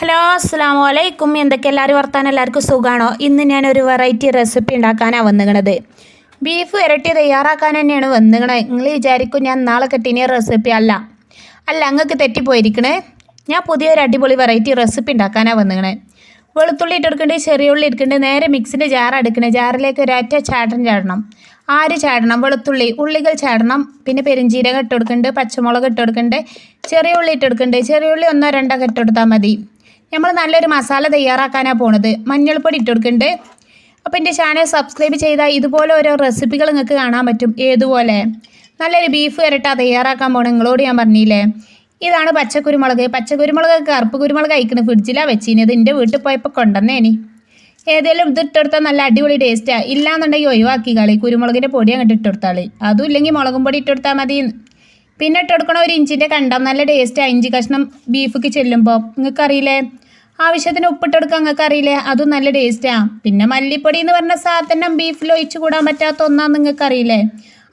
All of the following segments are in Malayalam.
ഹലോ അസ്സാം വലൈക്കും എന്തൊക്കെ എല്ലാവരും വർത്താനം? എല്ലാവർക്കും സുഖമാണോ ഇന്ന് ഞാനൊരു വെറൈറ്റി റെസിപ്പി ഉണ്ടാക്കാനാണ് വന്നിക്കണത്. ബീഫ് ഇരട്ടി തയ്യാറാക്കാൻ തന്നെയാണ് വന്നിക്കണത്. നിങ്ങൾ വിചാരിക്കും ഞാൻ നാളെ കിട്ടിയ റെസിപ്പി അല്ല. അല്ല അങ്ങക്ക് തെറ്റിപ്പോയിരിക്കണേ. ഞാൻ പുതിയൊരു അടിപൊളി വെറൈറ്റി റെസിപ്പി ഉണ്ടാക്കാനാണ് വന്നിക്കണേ വെളുത്തുള്ളി ഇട്ടെടുക്കേണ്ടത് ചെറിയ ഉള്ളി എടുക്കേണ്ടത് നേരെ മിക്സിന്റെ ജാർ എടുക്കണേ. ജാറിലേക്ക് ഒരൊറ്റ ചാടൻ ചാടണം. ആര് ചാടണം? വെളുത്തുള്ളി. ഉള്ളികൾ ചാടണം. പിന്നെ പെരിഞ്ചീരകം ഇട്ടെടുക്കേണ്ടത് പച്ചമുളക് ഇട്ടെടുക്കേണ്ടത് ചെറിയ ഉള്ളി ഇട്ട് കൊടുക്കുന്നുണ്ട് ചെറിയ ഉള്ളി ഒന്നോ രണ്ടോ കെട്ടെടുത്താൽ മതി. നമ്മൾ നല്ലൊരു മസാല തയ്യാറാക്കാനാണ് പോണത്. മഞ്ഞൾപ്പൊടി ഇട്ട് കൊടുക്കുന്നുണ്ട് അപ്പോൾ എന്റെ ചാനൽ സബ്സ്ക്രൈബ് ചെയ്താൽ ഇതുപോലെ ഓരോ റെസിപ്പികൾ നിങ്ങൾക്ക് കാണാൻ പറ്റും. ഏതുപോലെ? നല്ലൊരു ബീഫ് വരട്ടാ തയ്യാറാക്കാൻ പോകണം നിങ്ങളോട് ഞാൻ പറഞ്ഞില്ലേ? ഇതാണ് പച്ചക്കുരുമുളക്. പച്ചക്കുരുമുളക് കറുപ്പ് കുരുമുളക് അയക്കുന്നത് ഫ്രിഡ്ജിലാണ് വെച്ചിരുന്നത് എന്റെ വീട്ടിൽ പോയപ്പോൾ കൊണ്ടുവന്നേനി ഏതെങ്കിലും ഇത് നല്ല അടിപൊളി ടേസ്റ്റാണ് ഇല്ലാന്നുണ്ടെങ്കിൽ ഒഴിവാക്കി കളി. കുരുമുളകിന്റെ പൊടി അങ്ങോട്ട് ഇട്ടെടുത്താളി. അതും ഇല്ലെങ്കിൽ മുളകും പൊടി ഇട്ടെടുത്താൽ മതി പിന്നെ ഇട്ടെടുക്കണ ഒരു ഇഞ്ചിന്റെ കണ്ടം നല്ല ടേസ്റ്റ് ഇഞ്ചി കഷ്ണം ബീഫിക്ക് ചെല്ലുമ്പോൾ നിങ്ങൾക്കറിയില്ലേ? ആവശ്യത്തിന് ഉപ്പിട്ടെടുക്കാൻ നിങ്ങൾക്ക് അറിയില്ലേ അതും നല്ല ടേസ്റ്റാണ് പിന്നെ മല്ലിപ്പൊടി എന്ന് പറഞ്ഞ സാധനം ബീഫിൽ ഒഴിച്ച് കൂടാൻ പറ്റാത്ത ഒന്നാന്ന് നിങ്ങൾക്ക് അറിയില്ലേ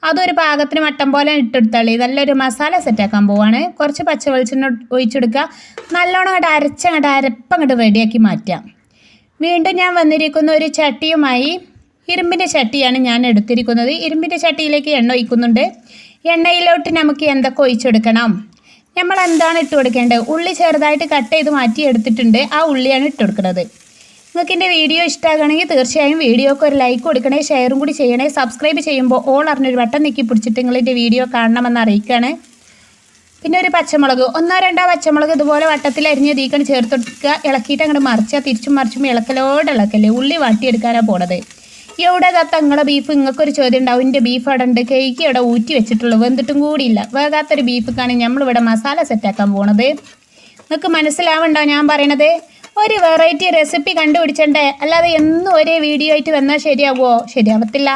അതൊരു പാകത്തിന് മട്ടം പോലെ ഇട്ടെടുത്താളി. നല്ലൊരു മസാല സെറ്റാക്കാൻ പോവാണ്. കുറച്ച് പച്ച വെളിച്ചെണ്ണ ഒഴിച്ചെടുക്കുക. നല്ലോണം അങ്ങോട്ട് അരച്ചങ്ങോട്ട് അരപ്പങ്ങോട്ട് റെഡിയാക്കി മാറ്റാം വീണ്ടും ഞാൻ വന്നിരിക്കുന്ന ഒരു ചട്ടിയുമായി ഇരുമ്പിന്റെ ചട്ടിയാണ് ഞാൻ എടുത്തിരിക്കുന്നത്. ഇരുമ്പിന്റെ ചട്ടിയിലേക്ക് എണ്ണ ഒഴിക്കുന്നുണ്ട്. എണ്ണയിലോട്ട് നമുക്ക് എന്തൊക്കെ ഒഴിച്ചെടുക്കണം? നമ്മൾ എന്താണ് ഇട്ട് കൊടുക്കേണ്ടത്? ഉള്ളി ചെറുതായിട്ട് കട്ട് ചെയ്ത് മാറ്റി എടുത്തിട്ടുണ്ട്. ആ ഉള്ളിയാണ് ഇട്ട് കൊടുക്കുന്നത്. നിങ്ങൾക്ക് എന്റെ വീഡിയോ ഇഷ്ടമാകണമെങ്കിൽ തീർച്ചയായും വീഡിയോക്ക് ഒരു ലൈക്ക് കൊടുക്കണേ ഷെയറും കൂടി ചെയ്യണേ. സബ്സ്ക്രൈബ് ചെയ്യുമ്പോൾ ഓൾ അറിഞ്ഞൊരു വട്ടം നീക്കി പിടിച്ചിട്ട് നിങ്ങൾ എന്റെ വീഡിയോ കാണണമെന്ന് അറിയിക്കുകയാണ്. പിന്നെ ഒരു പച്ചമുളക്. ഒന്നോ രണ്ടോ പച്ചമുളക് ഇതുപോലെ വട്ടത്തിൽ അരിഞ്ഞ് തീക്കണ് ചേർത്ത് കൊടുക്കുക ഇളക്കിയിട്ട് അങ്ങോട്ട് മറിച്ചാൽ തിരിച്ചും മറിച്ചും ഇളക്കലോടെ ഇളക്കല്ലേ? ഉള്ളി വാട്ടിയെടുക്കാനാണ് പോണത്. എവിടെ ദത്ത നിങ്ങളെ ബീഫ് നിങ്ങൾക്കൊരു ചോദ്യം ഉണ്ടാവും. എന്റെ ബീഫ് അവിടെ ഉണ്ട് കേക്ക് ഇവിടെ ഊറ്റി വെച്ചിട്ടുള്ളൂ. വെന്തിട്ടും കൂടിയില്ല. വേകാത്തൊരു ബീഫിക്കാണ് നമ്മളിവിടെ മസാല സെറ്റാക്കാൻ പോണത്. നിങ്ങൾക്ക് മനസ്സിലാവണ്ടോ ഞാൻ പറയണത്? ഒരു വെറൈറ്റി റെസിപ്പി കണ്ടുപിടിച്ചണ്ടേ? അല്ലാതെ എന്നും ഒരേ വീഡിയോ ആയിട്ട് വന്നാൽ ശരിയാവുമോ ശരിയാവത്തില്ല.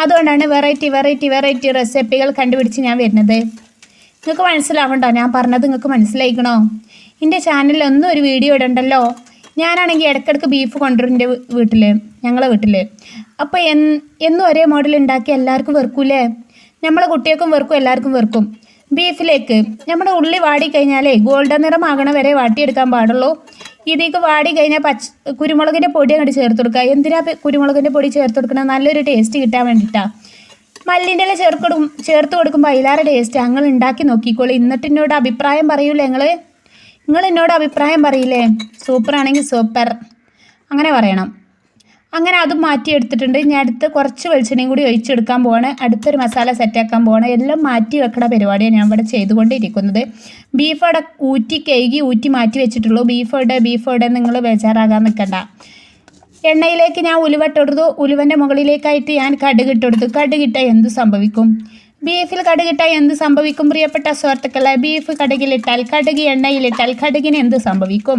അതുകൊണ്ടാണ് വെറൈറ്റി വെറൈറ്റി വെറൈറ്റി റെസിപ്പികൾ കണ്ടുപിടിച്ച് ഞാൻ വരുന്നത്. നിങ്ങൾക്ക് മനസ്സിലാവണ്ടോ ഞാൻ പറഞ്ഞത്? നിങ്ങൾക്ക് മനസ്സിലായിക്കണോ? എന്റെ ചാനലിൽ ഒന്നും ഒരു വീഡിയോ ഇടണ്ടല്ലോ. ഞാനാണെങ്കിൽ ഇടയ്ക്കിടയ്ക്ക് ബീഫ് കൊണ്ടുവരും എന്റെ വീട്ടിൽ ഞങ്ങളെ വീട്ടിൽ അപ്പോൾ എൻ എന്നും ഒരേ മോഡൽ ഉണ്ടാക്കി എല്ലാവർക്കും വെറുക്കൂലേ? നമ്മളെ കുട്ടികൾക്കും വെറുക്കും എല്ലാവർക്കും വെറുക്കും. ബീഫിലേക്ക് നമ്മുടെ ഉള്ളി വാടി കഴിഞ്ഞാലേ ഗോൾഡൻ നിറമാകണ വരെ വാട്ടിയെടുക്കാൻ പാടുള്ളൂ. ഇതിലേക്ക് വാടി കഴിഞ്ഞാൽ പച്ച കുരുമുളകിന്റെ പൊടി അങ്ങോട്ട് ചേർത്ത് കൊടുക്കുക. എന്തിനാ കുരുമുളകിന്റെ പൊടി ചേർത്ത് കൊടുക്കണം നല്ലൊരു ടേസ്റ്റ് കിട്ടാൻ വേണ്ടിയിട്ടാണ് മല്ലിന്റെ ഇല ചേർത്ത് കൊടുക്കും ചേർത്ത് കൊടുക്കുമ്പോൾ അതിലാറെ ടേസ്റ്റ് ഞങ്ങൾ ഉണ്ടാക്കി നോക്കിക്കോളൂ. എന്നിട്ട് എന്നോട് അഭിപ്രായം പറയൂല്ലേ നിങ്ങൾ നിങ്ങൾ എന്നോട് അഭിപ്രായം പറയില്ലേ? സൂപ്പർ ആണെങ്കിൽ സൂപ്പർ. അങ്ങനെ പറയണം. അങ്ങനെ അത് മാറ്റി ഞാൻ അടുത്ത കുറച്ച് വെളിച്ചെണ്ണയും കൂടി ഒഴിച്ചെടുക്കാൻ പോവാണ്. അടുത്തൊരു മസാല സെറ്റാക്കാൻ പോവാണ്. എല്ലാം മാറ്റി വെക്കണ പരിപാടിയാണ് ഞാൻ ഇവിടെ ചെയ്തുകൊണ്ടിരിക്കുന്നത്. ബീഫ് അവിടെ ഊറ്റി കഴുകി ഊറ്റി മാറ്റി വെച്ചിട്ടുള്ളൂ. ബീഫ് ഇവിടെ ബീഫ് ഇവിടെ നിങ്ങൾ ബേജാറാകാൻ നിൽക്കണ്ട. എണ്ണയിലേക്ക് ഞാൻ ഉലുവ ഇട്ടെടുത്തു ഉലുവന്റെ മുകളിലേക്കായിട്ട് ഞാൻ കടുക് ഇട്ടെടുത്തു കടുകിട്ടാൽ എന്ത് സംഭവിക്കും? ബീഫിൽ കടുകിട്ടാൽ എന്ത് സംഭവിക്കും? പ്രിയപ്പെട്ട സുഹൃത്തുക്കളെ ബീഫ് കടുകിലിട്ടാൽ കടുക് എണ്ണയിലിട്ടാൽ കടുകിന് എന്ത് സംഭവിക്കും?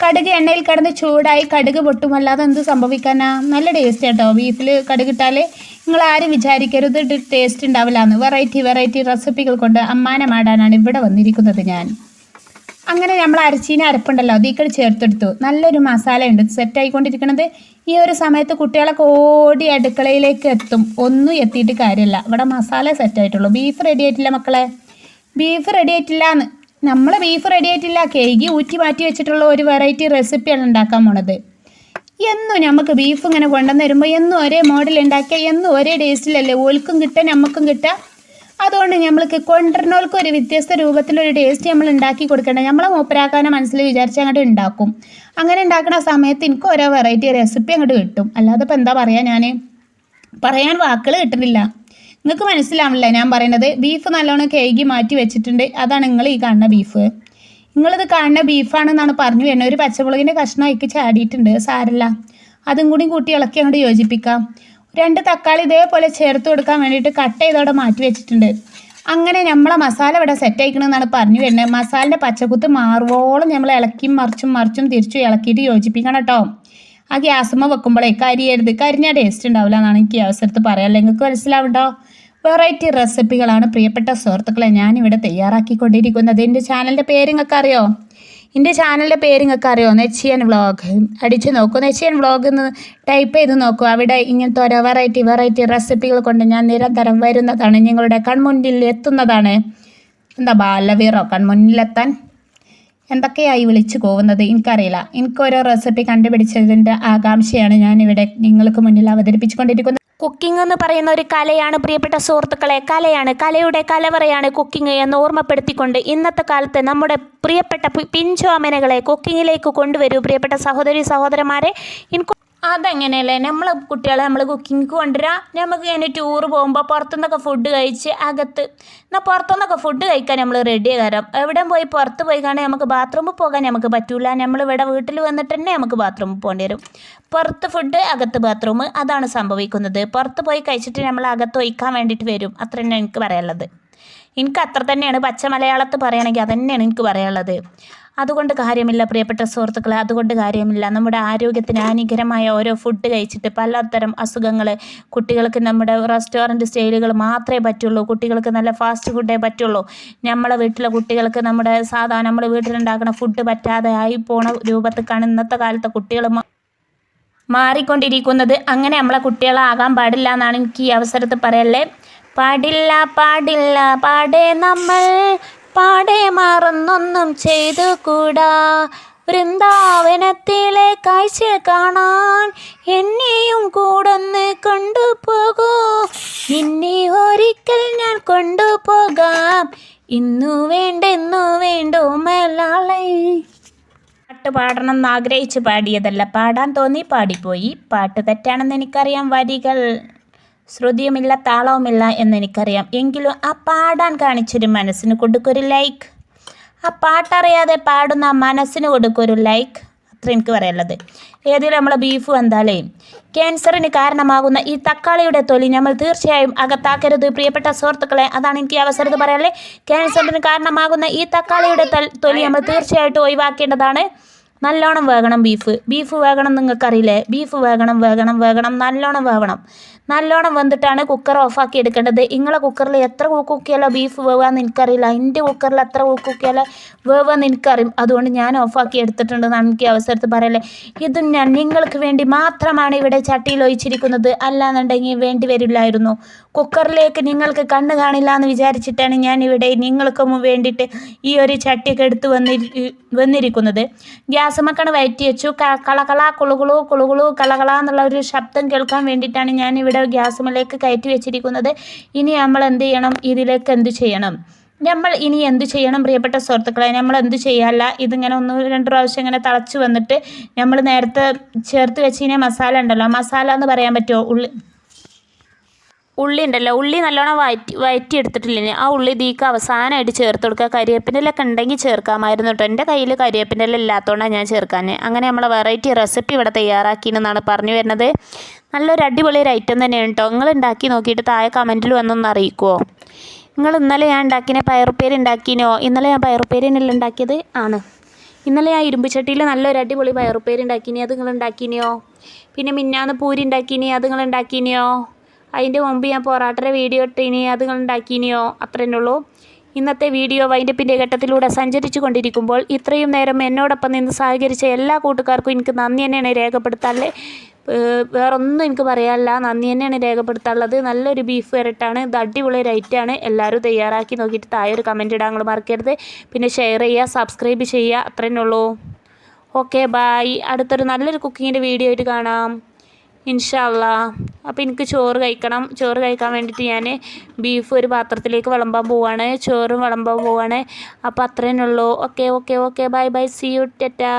കടുക് എണ്ണയിൽ കിടന്ന് ചൂടായി കടുക് പൊട്ടുമല്ലാതെ എന്ത് സംഭവിക്കാനാ? നല്ല ടേസ്റ്റ് കേട്ടോ ബീഫിൽ കടുകിട്ടാൽ നിങ്ങൾ ആരും വിചാരിക്കരുത് ടേസ്റ്റ് ഉണ്ടാവില്ല എന്ന്. വെറൈറ്റി വെറൈറ്റി റെസിപ്പികൾ കൊണ്ട് അമ്മാനമാടാനാണ് ഇവിടെ വന്നിരിക്കുന്നത് ഞാൻ. അങ്ങനെ നമ്മൾ അരച്ചീന അരപ്പുണ്ടല്ലോ അതീക്കൾ ചേർത്തെടുത്തു. നല്ലൊരു മസാലയുണ്ട് ഉണ്ട് സെറ്റ് ആയിക്കൊണ്ടിരിക്കുന്നത് ഈ ഒരു സമയത്ത് കുട്ടികളൊക്കെ ഓടി അടുക്കളയിലേക്ക് എത്തും. ഒന്നും എത്തിയിട്ട് കാര്യമില്ല. ഇവിടെ മസാല സെറ്റ് ആയിട്ടുള്ളൂ. ബീഫ് റെഡി ആയിട്ടില്ല മക്കളെ. ബീഫ് റെഡി ആയിട്ടില്ല എന്ന് നമ്മൾ ബീഫ് റെഡി ആയിട്ടില്ല. കേക്ക് ഊറ്റി മാറ്റി വെച്ചിട്ടുള്ള ഒരു വെറൈറ്റി റെസിപ്പിയാണ് ഉണ്ടാക്കാൻ പോണത്. എന്നും നമുക്ക് ബീഫ് ഇങ്ങനെ കൊണ്ടുവന്ന് വരുമ്പോൾ എന്നും ഒരേ മോഡൽ ഉണ്ടാക്കിയാൽ എന്നും ഒരേ ടേസ്റ്റിലല്ലേ ഓൽക്കും കിട്ടുക നമുക്കും കിട്ടുക അതുകൊണ്ട് നമ്മൾക്ക് കൊണ്ടുവരുന്നവർക്ക് ഒരു വ്യത്യസ്ത രൂപത്തിലൊരു ടേസ്റ്റ് നമ്മൾ ഉണ്ടാക്കി കൊടുക്കേണ്ട. നമ്മളെ മൂപ്പരാക്കാനെ മനസ്സിൽ വിചാരിച്ച് അങ്ങോട്ട് ഉണ്ടാക്കും. അങ്ങനെ ഉണ്ടാക്കുന്ന സമയത്ത് എനിക്ക് ഓരോ വെറൈറ്റി റെസിപ്പി അങ്ങോട്ട് കിട്ടും. അല്ലാതെ ഇപ്പം എന്താ പറയുക ഞാൻ പറയാൻ വാക്കുകൾ കിട്ടുന്നില്ല. നിങ്ങൾക്ക് മനസ്സിലാവില്ല ഞാൻ പറയുന്നത് ബീഫ് നല്ലോണം കേകി മാറ്റി വെച്ചിട്ടുണ്ട്. അതാണ് നിങ്ങൾ ഈ കാണുന്ന ബീഫ് നിങ്ങളിത് കാണുന്ന ബീഫാണെന്നാണ് പറഞ്ഞു വരുന്നത്. ഒരു പച്ചമുളകിന്റെ കഷ്ണം അതിക്ക് ചാടിയിട്ടുണ്ട്. സാരല്ല. അതും കൂടി കൂട്ടി ഇളക്കി അങ്ങോട്ട് യോജിപ്പിക്കാം. രണ്ട് തക്കാളി ഇതേപോലെ ചേർത്ത് കൊടുക്കാൻ വേണ്ടിയിട്ട് കട്ട് ചെയ്തോടെ മാറ്റി വെച്ചിട്ടുണ്ട്. അങ്ങനെ നമ്മളെ മസാല ഇവിടെ സെറ്റ് ആയിക്കണമെന്നാണ് പറഞ്ഞു വരുന്നത്. മസാലന്റെ പച്ചക്കുത്ത് മാറുവോളം നമ്മൾ ഇളക്കിയും മറിച്ചും മറിച്ചും തിരിച്ചും ഇളക്കിയിട്ട് യോജിപ്പിക്കണം കേട്ടോ ആ ഗ്യാസുമ്മ വെക്കുമ്പോഴേ കരിയരുത്. കരിഞ്ഞ ടേസ്റ്റ് ഉണ്ടാവില്ല എന്നാണ് എനിക്ക് അവസരത്ത് പറയാം നിങ്ങൾക്ക് മനസ്സിലാവുണ്ടോ വെറൈറ്റി റെസിപ്പികളാണ് പ്രിയപ്പെട്ട സുഹൃത്തുക്കളെ ഞാനിവിടെ തയ്യാറാക്കിക്കൊണ്ടിരിക്കുന്നത്. എന്റെ ചാനലിന്റെ പേര് നിങ്ങൾക്ക് അറിയോ എന്റെ ചാനലിന്റെ പേര് നിങ്ങൾക്ക് അറിയോ? നെച്ചിയൻ വ്ളോഗ്. അടിച്ച് നോക്കൂ. നെച്ചിയൻ വ്ളോഗ് എന്ന് ടൈപ്പ് ചെയ്ത് നോക്കൂ. അവിടെ ഇങ്ങനത്തെ ഓരോ വെറൈറ്റി വെറൈറ്റി റെസിപ്പികൾ കൊണ്ട് ഞാൻ നിരന്തരം വരുന്നതാണ്. നിങ്ങളുടെ കൺമുന്നിൽ എത്തുന്നതാണ്. എന്താ ബാലവീറോ? കൺമുന്നിലെത്താൻ എന്തൊക്കെയായി വിളിച്ചു പോകുന്നത്? എനിക്കറിയില്ല. എനിക്കൊരു റെസിപ്പി കണ്ടുപിടിച്ചതിന്റെ ആകാംക്ഷയാണ് ഞാനിവിടെ നിങ്ങൾക്ക് മുന്നിൽ അവതരിപ്പിച്ചുകൊണ്ടിരിക്കുന്നത്. കുക്കിംഗ് എന്ന് പറയുന്ന ഒരു കലയാണ് പ്രിയപ്പെട്ട സുഹൃത്തുക്കളെ. കലയാണ് കലയുടെ കലവറയാണ് കുക്കിംഗ് എന്ന് ഓർമ്മപ്പെടുത്തിക്കൊണ്ട് ഇന്നത്തെ കാലത്ത് നമ്മുടെ പ്രിയപ്പെട്ട പിഞ്ചോമനകളെ കുക്കിങ്ങിലേക്ക് കൊണ്ടുവരൂ. പ്രിയപ്പെട്ട സഹോദരി സഹോദരന്മാരെ എനിക്ക് അതെങ്ങനെയല്ലേ? നമ്മൾ കുട്ടികളെ നമ്മൾ കുക്കിംഗ് കൊണ്ടുവരാം. നമുക്ക് ഇങ്ങനെ ടൂർ പോകുമ്പോൾ പുറത്തുനിന്നൊക്കെ ഫുഡ് കഴിച്ച് അകത്ത്. എന്നാൽ പുറത്തുനിന്നൊക്കെ ഫുഡ് കഴിക്കാൻ നമ്മൾ റെഡി ആകാരം എവിടെ പോയി പുറത്ത് പോയി കാണാൻ നമുക്ക് ബാത്റൂമിൽ പോകാൻ നമുക്ക് പറ്റൂല. നമ്മൾ ഇവിടെ വീട്ടിൽ വന്നിട്ട് തന്നെ നമുക്ക് ബാത്റൂമിൽ പോകേണ്ടി വരും. പുറത്ത് ഫുഡ് അകത്ത് ബാത്റൂം അതാണ് സംഭവിക്കുന്നത്. പുറത്ത് പോയി കഴിച്ചിട്ട് നമ്മൾ അകത്ത് ഒഴിക്കാൻ വേണ്ടിയിട്ട് വരും. അത്ര തന്നെ എനിക്ക് പറയാനുള്ളത്. എനിക്ക് അത്ര തന്നെയാണ് പച്ച മലയാളത്ത് പറയുകയാണെങ്കിൽ അതന്നെയാണ് എനിക്ക് പറയാനുള്ളത്. അതുകൊണ്ട് കാര്യമില്ല പ്രിയപ്പെട്ട സുഹൃത്തുക്കളെ അതുകൊണ്ട് കാര്യമില്ല. നമ്മുടെ ആരോഗ്യത്തിന് ഹാനികരമായ ഓരോ ഫുഡ് കഴിച്ചിട്ട് പലതരം അസുഖങ്ങൾ കുട്ടികൾക്ക് നമ്മുടെ റെസ്റ്റോറന്റ് സ്റ്റൈലുകൾ മാത്രമേ പറ്റുള്ളൂ. കുട്ടികൾക്ക് നല്ല ഫാസ്റ്റ് ഫുഡേ പറ്റുള്ളൂ. നമ്മളെ വീട്ടിലെ കുട്ടികൾക്ക് നമ്മുടെ സാധാ നമ്മൾ വീട്ടിലുണ്ടാക്കുന്ന ഫുഡ് പറ്റാതെ ആയി പോണ രൂപത്തിലാണ് ഇന്നത്തെ കാലത്തെ കുട്ടികൾ മാറിക്കൊണ്ടിരിക്കുന്നത്. അങ്ങനെ നമ്മളെ കുട്ടികളാകാൻ പാടില്ല എന്നാണ് എനിക്ക് ഈ അവസരത്തിൽ പറയല്ലേ. പാടില്ല പാടില്ല പാടേ നമ്മൾ. പാടെ മറന്നൊന്നും ചെയ്തു കൂടാ വൃന്ദാവനത്തിലെ കാഴ്ച കാണാൻ എന്നെയും കൂടൊന്ന് കൊണ്ടുപോകൂ. നിന്നെ ഒരിക്കൽ ഞാൻ കൊണ്ടുപോകാം. ഇന്നു വേണ്ടെന്നു വേണ്ടോ മലാളെ പാട്ട് പാടണം എന്ന് ആഗ്രഹിച്ച് പാടിയതല്ല. പാടാൻ തോന്നി പാടിപ്പോയി. പാട്ട് തെറ്റാണെന്ന് എനിക്കറിയാം വരികൾ. ശ്രുതിയുമില്ല താളവുമില്ല എന്നെനിക്കറിയാം. എങ്കിലും ആ പാടാൻ കാണിച്ചൊരു മനസ്സിന് കൊടുക്കൊരു ലൈക്ക് ആ പാട്ടറിയാതെ പാടുന്ന ആ മനസ്സിന് കൊടുക്കൊരു ലൈക്ക് അത്ര എനിക്ക് പറയാനുള്ളത്. ഏതെങ്കിലും നമ്മളെ ബീഫ് വന്നാലേ ക്യാൻസറിന് കാരണമാകുന്ന ഈ തക്കാളിയുടെ തൊലി നമ്മൾ തീർച്ചയായും അകത്താക്കരുത്. പ്രിയപ്പെട്ട സുഹൃത്തുക്കളെ അതാണ് എനിക്ക് അവസരത്തിൽ പറയാല്ലേ ക്യാൻസറിന് കാരണമാകുന്ന ഈ തക്കാളിയുടെ തൊലി നമ്മൾ തീർച്ചയായിട്ടും ഒഴിവാക്കേണ്ടതാണ്. നല്ലോണം വേകണം ബീഫ് ബീഫ് വേകണം നിങ്ങൾക്കറിയില്ലേ? ബീഫ് വേകണം വേകണം വേകണം നല്ലോണം വേവണം നല്ലോണം വന്നിട്ടാണ് കുക്കർ ഓഫാക്കി എടുക്കേണ്ടത്. നിങ്ങളെ കുക്കറിൽ എത്ര കുക്കിയാലോ ബീഫ് വേവാന്ന് എനിക്കറിയില്ല. എന്റെ കുക്കറിൽ എത്ര കുക്കിയാലോ വേവാന്ന് എനിക്കറിയും. അതുകൊണ്ട് ഞാൻ ഓഫാക്കി എടുത്തിട്ടുണ്ടെന്നാണ് എനിക്ക് ഈ അവസരത്തിൽ പറയല്ലേ ഇത് ഞാൻ നിങ്ങൾക്ക് വേണ്ടി മാത്രമാണ് ഇവിടെ ചട്ടിയിൽ ഒഴിച്ചിരിക്കുന്നത്. അല്ലാന്നുണ്ടെങ്കിൽ വേണ്ടി വരില്ലായിരുന്നു. കുക്കറിലേക്ക് നിങ്ങൾക്ക് കണ്ണ് കാണില്ല എന്ന് വിചാരിച്ചിട്ടാണ് ഞാൻ ഇവിടെ നിങ്ങൾക്കും വേണ്ടിയിട്ട് ഈ ഒരു ചട്ടിയൊക്കെ എടുത്ത് വന്നിരി വന്നിരിക്കുന്നത്. ഗ്യാസ് മക്കണ് വയറ്റി വെച്ചു. കളകള കുളുകുളു കുളുകുളു കളകള എന്നുള്ള ഒരു ശബ്ദം കേൾക്കാൻ വേണ്ടിയിട്ടാണ് ഞാൻ ഇവിടെ ഗ്യാസുമലേക്ക് കയറ്റി വെച്ചിരിക്കുന്നത്. ഇനി നമ്മൾ എന്ത് ചെയ്യണം? ഇതിലേക്ക് എന്ത് ചെയ്യണം? നമ്മൾ ഇനി എന്ത് ചെയ്യണം പ്രിയപ്പെട്ട സുഹൃത്തുക്കളെ? നമ്മൾ എന്ത് ചെയ്യാല്ല? ഇതിങ്ങനെ ഒന്ന് രണ്ട് പ്രാവശ്യം ഇങ്ങനെ തിളച്ച് വന്നിട്ട് നമ്മൾ നേരത്തെ ചേർത്ത് വെച്ചിനെ മസാല ഉണ്ടല്ലോ. മസാല എന്ന് പറയാൻ പറ്റുമോ? ഉള്ളി ഉള്ളി ഉണ്ടല്ലോ ഉള്ളി നല്ലോണം വയറ്റി വയറ്റി എടുത്തിട്ടില്ലേ ആ ഉള്ളി ഇതിക്ക് അവസാനമായിട്ട് ചേർത്ത് കൊടുക്കുക. കരിവേപ്പിന്റെ ഇലയൊക്കെ ഉണ്ടെങ്കിൽ ചേർക്കാമായിരുന്നു കേട്ടോ. എന്റെ കയ്യിൽ കരിയേപ്പിന്റെല്ലാം ഇല ഇല്ലാത്തതുകൊണ്ടാണ് ഞാൻ ചേർക്കാൻ. അങ്ങനെ നമ്മളെ വെറൈറ്റി റെസിപ്പി ഇവിടെ തയ്യാറാക്കിയെന്നാണ് പറഞ്ഞു വരുന്നത്. നല്ലൊരു അടിപൊളി ഒരു ഐറ്റം തന്നെയാണ് കേട്ടോ. നിങ്ങൾ ഉണ്ടാക്കി നോക്കിയിട്ട് താഴെ കമന്റിൽ വന്നൊന്ന് അറിയിക്കുമോ നിങ്ങൾ ഇന്നലെ ഞാൻ ഉണ്ടാക്കിയ പയറുപ്പേരി ഉണ്ടാക്കിനോ? ഇന്നലെ ഞാൻ പയറുപ്പേരിനെല്ലാം ഉണ്ടാക്കിയത്? ആണ്. ഇന്നലെ ആ ഇരുമ്പ് ചട്ടിയിൽ നല്ലൊരു അടിപൊളി പയറുപ്പേരി ഉണ്ടാക്കിനി. അത് നിങ്ങൾ ഉണ്ടാക്കിനിയോ? പിന്നെ മിന്നാന്ന് പൂരി ഉണ്ടാക്കിനി. അത് നിങ്ങൾ ഉണ്ടാക്കിനിയോ? അതിന്റെ മുമ്പ് ഞാൻ പൊറാട്ടയുടെ വീഡിയോ ഇട്ടിനി അത് ഉണ്ടാക്കിനിയോ? അത്ര ഉള്ളൂ. ഇന്നത്തെ വീഡിയോ വൈൻഡപ്പിന്റെ ഘട്ടത്തിലൂടെ സഞ്ചരിച്ചു കൊണ്ടിരിക്കുമ്പോൾ ഇത്രയും നേരം എന്നോടൊപ്പം നിന്ന് സഹകരിച്ച എല്ലാ കൂട്ടുകാർക്കും എനിക്ക് നന്ദി തന്നെയാണ് രേഖപ്പെടുത്താനുള്ളത് ഏഹ് വേറൊന്നും എനിക്ക് പറയാനില്ല. നന്ദി തന്നെയാണ് രേഖപ്പെടുത്താനുള്ളത്. നല്ലൊരു ബീഫ് വരട്ടാണ്. ഇത് അടിപൊളി ഐറ്റമാണ് എല്ലാവരും തയ്യാറാക്കി നോക്കിയിട്ട് താഴെ ഒരു കമന്റ് ഇടാൻ നിങ്ങൾ മറക്കരുത്. പിന്നെ ഷെയർ ചെയ്യുക സബ്സ്ക്രൈബ് ചെയ്യുക. അത്രേ ഉള്ളൂ. ഓക്കെ ബായ് അടുത്തൊരു നല്ലൊരു കുക്കിങ്ങിന്റെ വീഡിയോ ആയിട്ട് കാണാം. ഇൻഷാല്ല അപ്പോൾ എനിക്ക് ചോറ് കഴിക്കണം. ചോറ് കഴിക്കാൻ വേണ്ടിയിട്ട് ഞാൻ ബീഫ് ഒരു പാത്രത്തിലേക്ക് വിളമ്പാൻ പോവാണ്. ചോറും വിളമ്പാൻ പോവാണ്. അപ്പോൾ അത്രേ ഉള്ളൂ. Okay okay okay. Bye bye. See you tata.